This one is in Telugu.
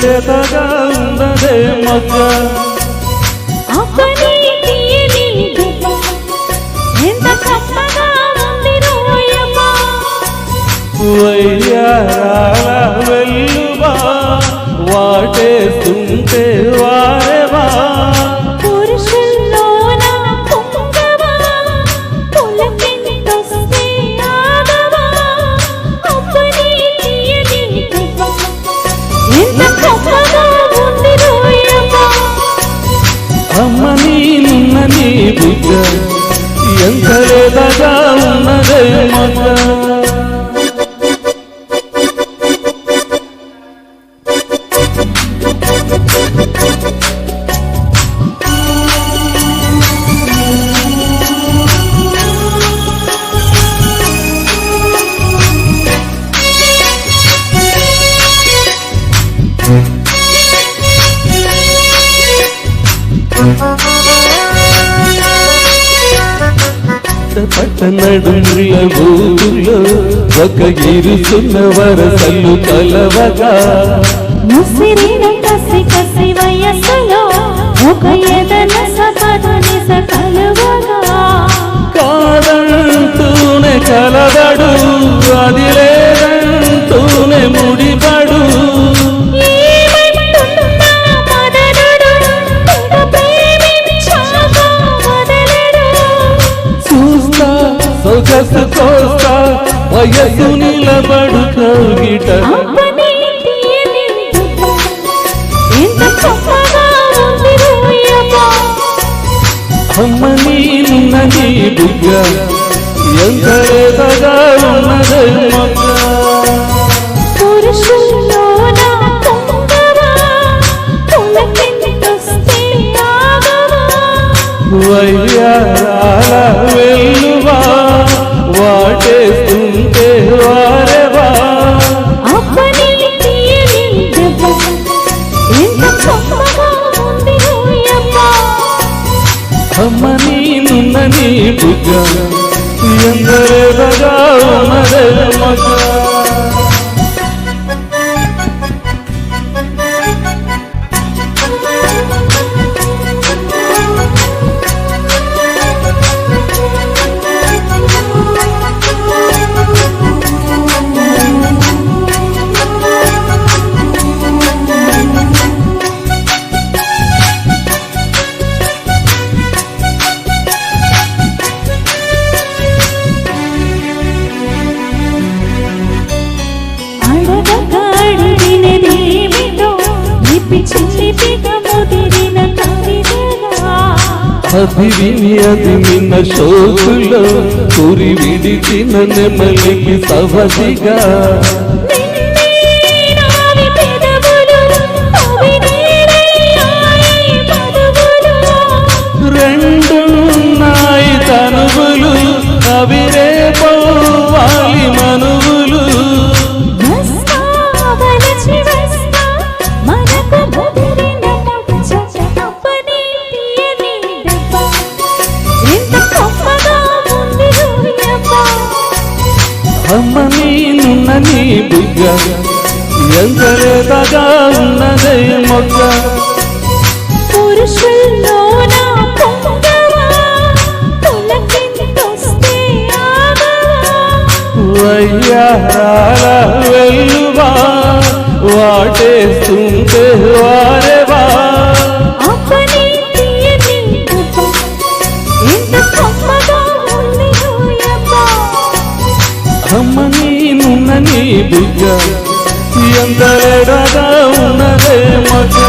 ఎంత లేతగా ఉన్నదే మొగ్గ అప్పని తీయని దెబ్బ ఎంత కమ్మగా ఉంది రోయమ్మ. వయ్యారాల వెల్లువా వాటేస్తుంటే వారెవా. నీనున్న నీ బుగ్గ ఎంత లేతగా ఉన్నదే మొగ్గ పట్టనడుముల ఊరులో ఒక ఇరుసున్న వరసలు కలవగా. ముసిరిన కసి కసి వయస్సులో ఒక ఎదన సొగసు కోస్తా వయసు నిలబడు రోయమ్మ. అమ్మ నీనున్న నీ బుగ్గ ఎంత లేతగా ఉన్నదే మొగ్గ అమ్మ నీనున్న నీ బుగ్గ ఎందరేదగా ఉన్నదే లిపి అది విని అది నిన్న శోకులో కురి విడిచిన నెమలికి సవదిగా నీ బుగ్గ ఎంత లేతగా ఉన్నదే పొంగవా? పులకింతొస్తే ఆగవా? వయ్యాల వెల్లువా వాటేస్తుంటే వారెవా నీనున్న నీ ఎంత లేతగా ఉన్నదే మగా